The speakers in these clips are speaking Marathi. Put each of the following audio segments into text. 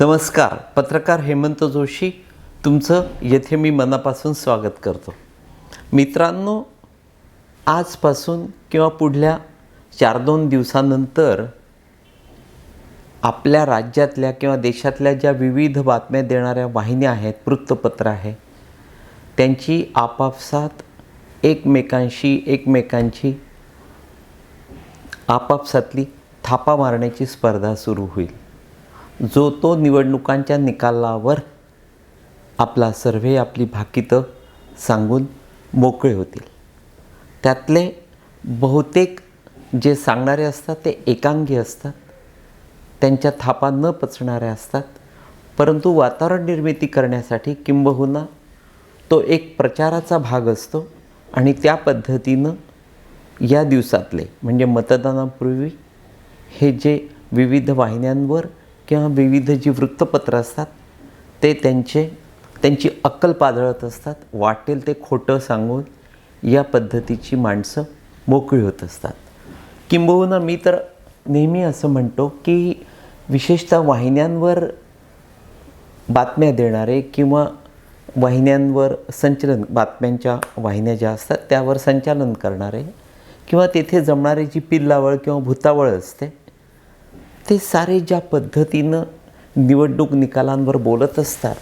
नमस्कार पत्रकार हेमंत जोशी तुमचं येथे मी मनापासून स्वागत करतो. मित्रांनो आजपासून किंवा पुढल्या चार दोन दिवसानंतर आपल्या राज्यातल्या किंवा देशातल्या ज्या विविध बातम्या देणाऱ्या वाहिन्या आहेत वृत्तपत्र आहे त्यांची आपापसात एकमेकांशी एकमेकांची आपापसातली थापा मारण्याची स्पर्धा सुरू होईल. जो तो निवडणुकांच्या निकालावर आपला सर्व्हे आपली भाकितं सांगून मोकळे होतील. त्यातले बहुतेक जे सांगणारे असतात ते एकांगी असतात. त्यांच्या थापा न पचणाऱ्या असतात. परंतु वातावरण निर्मिती करण्यासाठी किंबहुना तो एक प्रचाराचा भाग असतो आणि त्या पद्धतीनं या दिवसातले म्हणजे मतदानापूर्वी हे जे विविध वाहिन्यांवर किंवा विविध जी वृत्तपत्रं असतात ते त्यांचे त्यांची अक्कल पादळत असतात. वाटेल ते खोटं सांगून या पद्धतीची माणसं मोकळी होत असतात. किंबहुना मी तर नेहमी असं म्हणतो की विशेषतः वाहिन्यांवर बातम्या देणारे किंवा वाहिन्यांवर संचलन बातम्यांच्या वाहिन्या ज्या असतात त्यावर संचालन करणारे किंवा तेथे जमणारी जी पिल्लावळ किंवा भूतावळ असते ते सारे ज्या पद्धतीनं निवडणूक निकालांवर बोलत असतात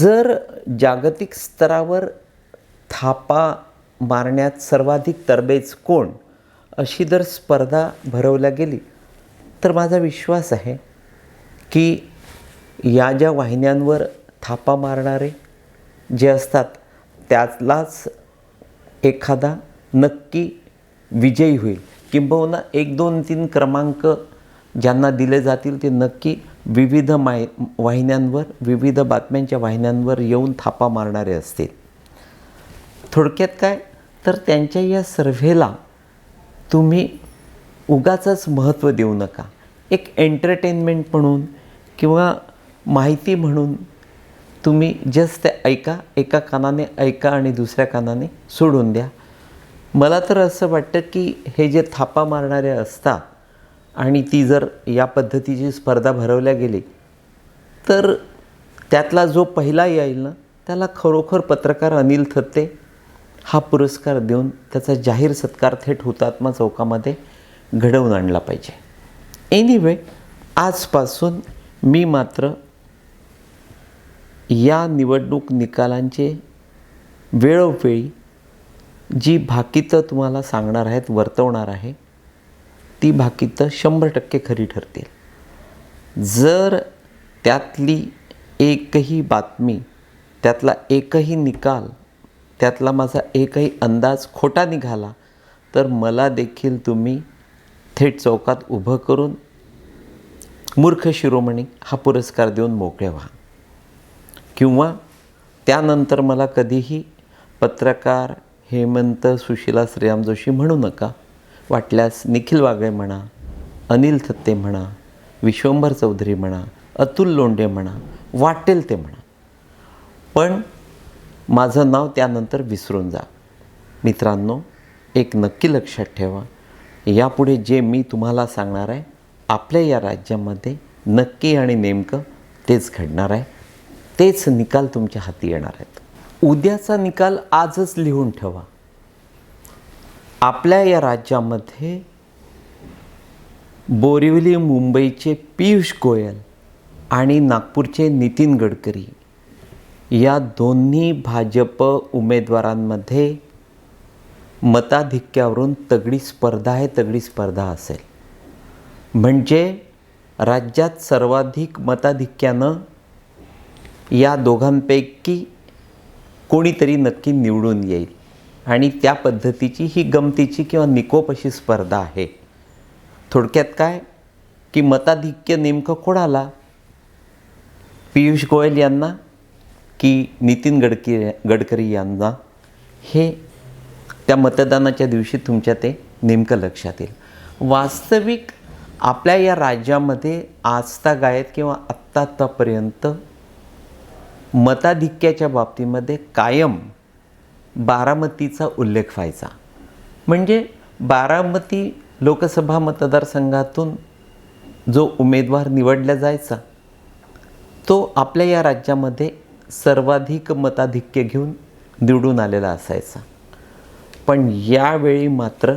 जर जागतिक स्तरावर थापा मारण्यात सर्वाधिक तरबेज कोण अशी जर स्पर्धा भरवल्या गेली तर माझा विश्वास आहे की या ज्या वाहिन्यांवर थापा मारणारे जे असतात त्यातलाच एखादा नक्की विजयी होईल. किंबहुना एक दोन तीन क्रमांक ज्यांना दिले जातील ते नक्की विविध माय वाहिन्यांवर विविध बातम्यांच्या वाहिन्यांवर येऊन थापा मारणारे असतील. थोडक्यात काय? तर त्यांच्या या सर्व्हेला तुम्ही उगाचंच महत्त्व देऊ नका. एक एंटरटेनमेंट म्हणून किंवा माहिती म्हणून तुम्ही जस्ट ते ऐका एका कानाने ऐका आणि दुसऱ्या कानाने सोडून द्या. मला तर असं वाटतं की हे जे थापा मारणारे असतात आणि ती जर या पद्धतीची स्पर्धा भरवल्या गेली तर त्यातला जो पहिला येईल ना त्याला खरोखर पत्रकार अनिल थत्ते हा पुरस्कार देऊन त्याचा जाहीर सत्कार थेट हुतात्मा चौकामध्ये घडवून आणला पाहिजे. एनिवे आजपासून मी मात्र या निवडणूक निकालांचे वेळोवेळी जी भाकितं तुम्हाला सांगणार आहेत वर्तवणार आहे ती भाकितं शंभर टक्के खरी ठरतील. जर त्यातली एकही बातमी त्यातला एकही निकाल त्यातला माझा एकही अंदाज खोटा निघाला तर मला देखील तुम्ही थेट चौकात उभं करून मूर्ख शिरोमणी हा पुरस्कार देऊन मोकळे व्हा. किंवा त्यानंतर मला कधीही पत्रकार हेमंत सुशिला श्रीराम जोशी म्हणू नका. वाटल्यास निखिल वागळे म्हणा अनिल थत्ते म्हणा विश्वंभर चौधरी म्हणा अतुल लोंढे म्हणा वाटेल ते म्हणा. पण माझं नाव त्यानंतर विसरून जा. मित्रांनो एक नक्की लक्षात ठेवा यापुढे जे मी तुम्हाला सांगणार आहे आपल्या या राज्यामध्ये नक्की आणि नेमकं तेच घडणार आहे. तेच निकाल तुमच्या हाती येणार आहेत. उद्याचा निकाल आजच लिहून ठेवा. आपल्या या राज्यामध्ये बोरिवली मुंबईचे पियुष गोयल आणि नागपूरचे नितीन गडकरी या दोन्ही भाजप उमेदवारांमध्ये मताधिक्यावरून तगडी स्पर्धा आहे तगडी स्पर्धा असेल. म्हणजे राज्यात सर्वाधिक मताधिक्यानं या दोघांपैकी कोणीतरी नक्की निवडून येईल. आणि त्या पद्धतीची ही गमतीची किंवा निकोप अशी स्पर्धा आहे. थोडक्यात काय? की मताधिक्य नेमकं कोणाला? पियुष गोयल यांना की नितीन गडकरी गडकरी यांना? हे त्या मतदानाच्या दिवशी तुमच्या ते नेमकं लक्षात येईल. वास्तविक आपल्या या राज्यामध्ये आजतागायत किंवा आत्ता आत्तापर्यंत मताधिक्याच्या बाबतीमध्ये कायम बारामतीचा उल्लेख व्हायचा. म्हणजे बारामती लोकसभा मतदारसंघातून जो उमेदवार निवडला जायचा तो आपल्या या राज्यामध्ये सर्वाधिक मताधिक्य घेऊन निवडून आलेला असायचा. पण यावेळी मात्र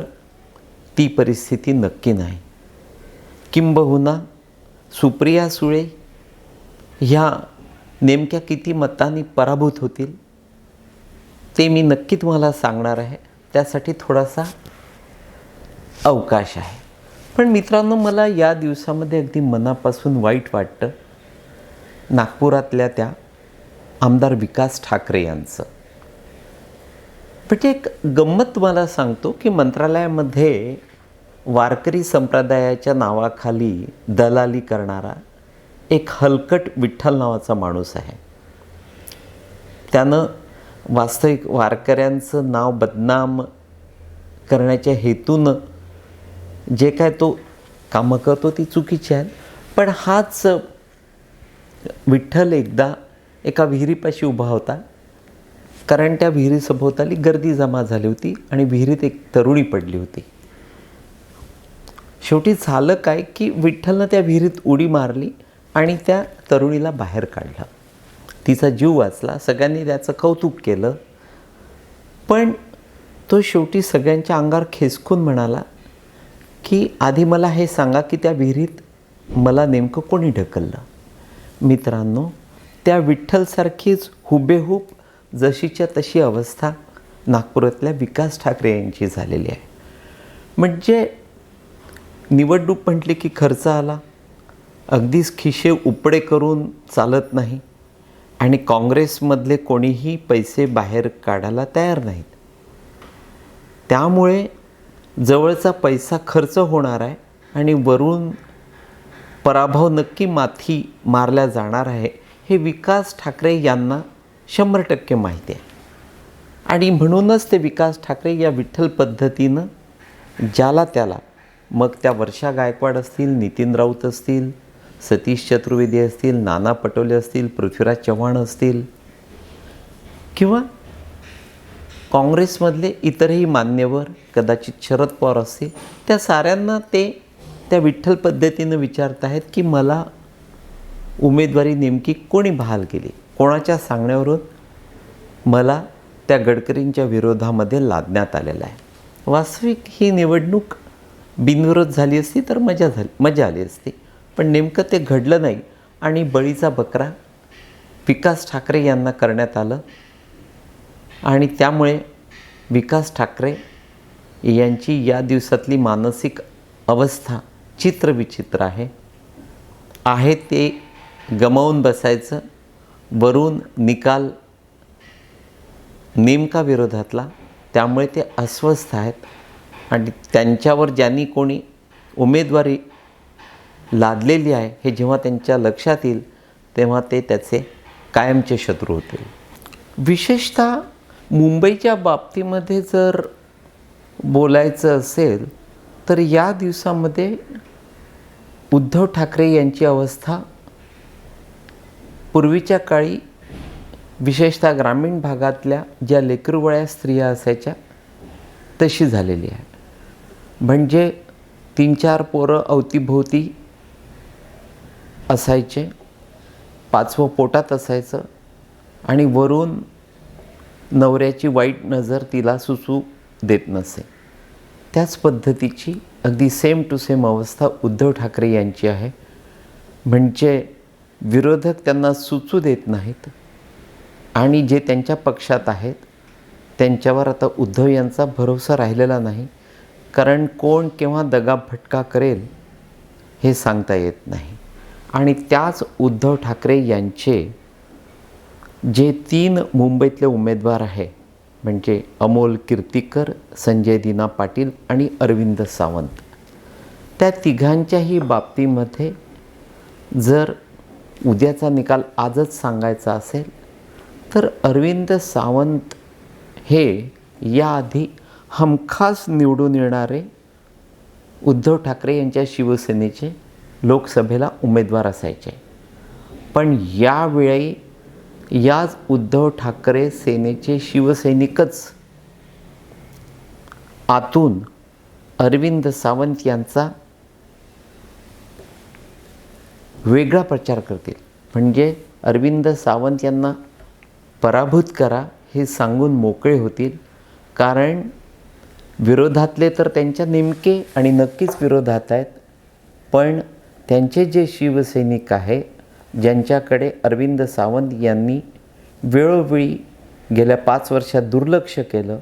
ती परिस्थिती नक्की नाही. किंबहुना सुप्रिया सुळे ह्या नेमक्या किती मतांनी पराभूत होतील ते मी नक्की तुम्हाला सांगणार आहे. त्यासाठी थोडासा अवकाश आहे. पण मित्रांनो मला या दिवसामध्ये अगदी मनापासून वाईट वाटतं नागपुरातल्या त्या आमदार विकास ठाकरे यांचं. म्हणजे एक गंमत तुम्हाला सांगतो की मंत्रालयामध्ये वारकरी संप्रदायाच्या नावाखाली दलाली करणारा एक हलकट विठ्ठल नावाचा माणूस आहे. त्यानं वास्तविक वारकऱ्यांचं नाव बदनाम करण्याच्या हेतूनं जे काय तो कामं करतो ती चुकीची आहेत पण हाच विठ्ठल एकदा एका विहिरीपाशी उभा होता. कारण त्या विहिरीसभोवताली गर्दी जमा झाली होती आणि विहिरीत एक तरुणी पडली होती. शेवटी झालं काय की विठ्ठलनं त्या विहिरीत उडी मारली. आणि त्या तरुणीला बाहेर काढलं. तिचा जीव वाचला. सगळ्यांनी त्याचं कौतुक केलं. पण तो शेवटी सगळ्यांच्या अंगावर खेचकून म्हणाला की आधी मला हे सांगा की त्या विहिरीत मला नेमकं कोणी ढकललं? मित्रांनो त्या विठ्ठलसारखीच हुबेहूब जशीच्या तशी अवस्था नागपुरातल्या विकास ठाकरे यांची झालेली आहे. म्हणजे निवडणूक म्हटली की खर्च आला. अगदीच खिशे उपडे करून चालत नाही. आणि काँग्रेसमधले कोणीही पैसे बाहेर काढायला तयार नाहीत. त्यामुळे जवळचा पैसा खर्च होणार आहे आणि वरून पराभव नक्की माथी मारल्या जाणार आहे हे विकास ठाकरे यांना शंभर टक्के माहिती आहे. आणि म्हणूनच ते विकास ठाकरे या विठ्ठल पद्धतीनं ज्याला त्याला मग त्या वर्षा गायकवाड असतील नितीन राऊत असतील सतीश चतुर्वेदी असतील नाना पटोले असतील पृथ्वीराज चव्हाण असतील किंवा काँग्रेसमधले इतरही मान्यवर कदाचित शरद पवार असतील त्या साऱ्यांना ते त्या विठ्ठल पद्धतीनं विचारत आहेत की मला उमेदवारी नेमकी कोणी बहाल केली? कोणाच्या सांगण्यावरून मला त्या गडकरींच्या विरोधामध्ये लादण्यात आलेलं आहे? वास्तविक ही निवडणूक बिनविरोध झाली असती तर मजा झाली मजा आली असती. पण नेमकं ते घडलं नाही आणि बळीचा बकरा विकास ठाकरे यांना करण्यात आलं. आणि त्यामुळे विकास ठाकरे यांची या दिवसातली मानसिक अवस्था चित्रविचित्र आहे. आहे ते गमावून बसायचं वरून निकाल नेमका विरोधातला त्यामुळे ते अस्वस्थ आहेत. आणि त्यांच्यावर ज्यांनी कोणी उमेदवारी लादलेली आहे हे जेव्हा त्यांच्या लक्षात येईल तेव्हा ते त्याचे कायमचे शत्रू होतील. विशेषतः मुंबईच्या बाबतीमध्ये जर बोलायचं असेल तर या दिवसामध्ये उद्धव ठाकरे यांची अवस्था पूर्वीच्या काळी विशेषतः ग्रामीण भागातल्या ज्या लेकरुवळ्या स्त्रिया असायच्या तशी झालेली आहे. म्हणजे तीन चार पोरं अवतीभोवती असायचे पाचवं पोटात असायचं आणि वरून नवऱ्याची वाईट नजर तिला सुचू देत नसे. त्याच पद्धतीची अगदी सेम टू सेम अवस्था उद्धव ठाकरे यांची आहे. म्हणजे विरोधक त्यांना सुचू देत नाहीत आणि जे त्यांच्या पक्षात आहेत त्यांच्यावर आता उद्धव यांचा भरोसा राहिलेला नाही. कारण कोण केव्हा दगाफटका करेल हे सांगता येत नाही. आणि त्याच उद्धव ठाकरे यांचे जे तीन मुंबईतले उमेदवार आहे म्हणजे अमोल कीर्तिकर संजय दिना पाटील आणि अरविंद सावंत त्या तिघांच्याही बाबतीमध्ये जर उद्याचा निकाल आजच सांगायचा असेल तर अरविंद सावंत हे याआधी हमखास निवडून येणारे उद्धव ठाकरे यांच्या शिवसेनेचे लोकसभेला उमेदवार असायचे. पण यावेळी याच उद्धव ठाकरे सेनेचे शिवसैनिकच आतून अरविंद सावंत यांचा वेगळा प्रचार करतील. म्हणजे अरविंद सावंत यांना पराभूत करा हे सांगून मोकळे होतील. कारण विरोधातले तर त्यांच्या नेमके आणि नक्कीच विरोधात आहेत. पण त्यांचे जे शिवसैनिक आहे ज्यांच्याकडे अरविंद सावंत यांनी वेळोवेळी गेल्या पाच वर्षात दुर्लक्ष केलं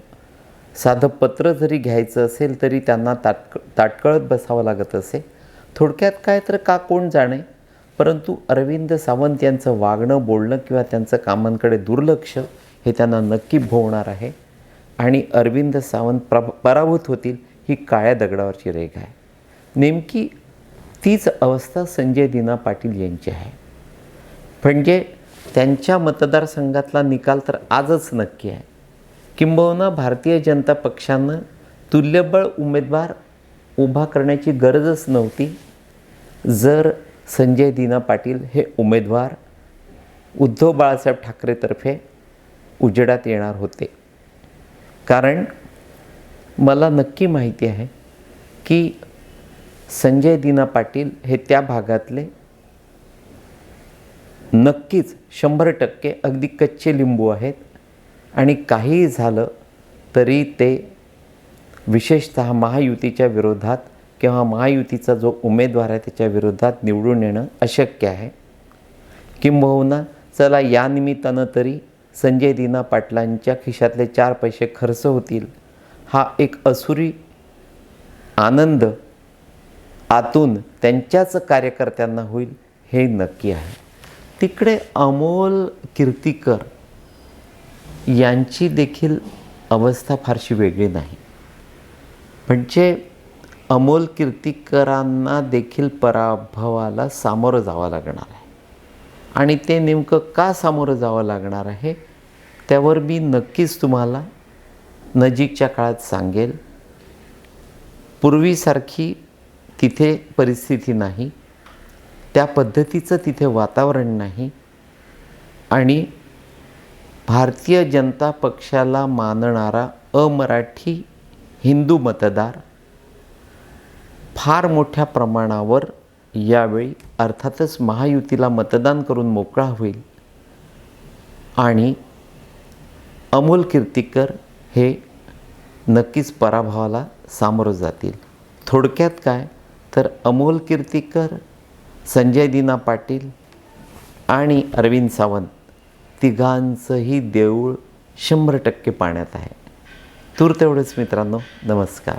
साधं पत्र जरी घ्यायचं असेल तरी त्यांना ताटक ताटकळत बसावं लागत असे. थोडक्यात काय तर का कोण जाणे? परंतु अरविंद सावंत यांचं वागणं बोलणं किंवा त्यांचं कामांकडे दुर्लक्ष हे त्यांना नक्की भोवणार आहे. आणि अरविंद सावंत प्रभ पराभूत होतील ही काळ्या दगडावरची रेघ आहे. नेमकी तीच अवस्था संजय दिना पाटील यांची आहे. म्हणजे त्यांच्या मतदारसंघातला निकाल तर आजच नक्की आहे. किंबहुना भारतीय जनता पक्षानं तुल्यबळ उमेदवार उभा करण्याची गरजच नव्हती. जर संजय दिना पाटील हे उमेदवार उद्धव बाळासाहेब ठाकरेतर्फे उजेडात येणार होते. कारण मला नक्की माहिती आहे की संजय दिना पाटील हे त्या भागातले नक्कीच शंभर टक्के अगदी कच्चे लिंबू आहेत. आणि काहीही झालं तरी ते विशेषत महायुतीच्या विरोधात किंवा महायुतीचा जो उमेदवार आहे त्याच्या विरोधात निवडून येणं अशक्य आहे. किंबहुना चला या निमित्तानं तरी संजय दिना पाटलांच्या खिशातले चार पैसे खर्च होतील. हा एक असुरी आनंद आतून त्यांच्याच कार्यकर्त्यांना होईल हे नक्की आहे. तिकडे अमोल कीर्तीकर यांची देखील अवस्था फारशी वेगळी नाही. म्हणजे अमोल कीर्तीकरांना देखील पराभवाला सामोरं जावं लागणार आहे. आणि ते नेमकं का सामोरं जावं लागणार आहे त्यावर मी नक्कीच तुम्हाला नजीकच्या काळात सांगेल. पूर्वीसारखी तिथे परिस्थिती नाही त्या पद्धतीचं तिथे वातावरण नाही आणि भारतीय जनता पक्षाला मानणारा अमराठी हिंदू मतदार फार मोठ्या प्रमाणावर यावेळी अर्थातच महायुतीला मतदान करून मोकळा होईल आणि अमोल कीर्तिकर हे नक्कीच पराभवाला सामोरं जातील. थोडक्यात काय? तर अमोल कीर्तीकर संजय दिना पाटील आणि अरविंद सावंत तिघांचंही देऊळ शंभर टक्के पाण्यात आहे. तूर तेवढंच मित्रांनो नमस्कार.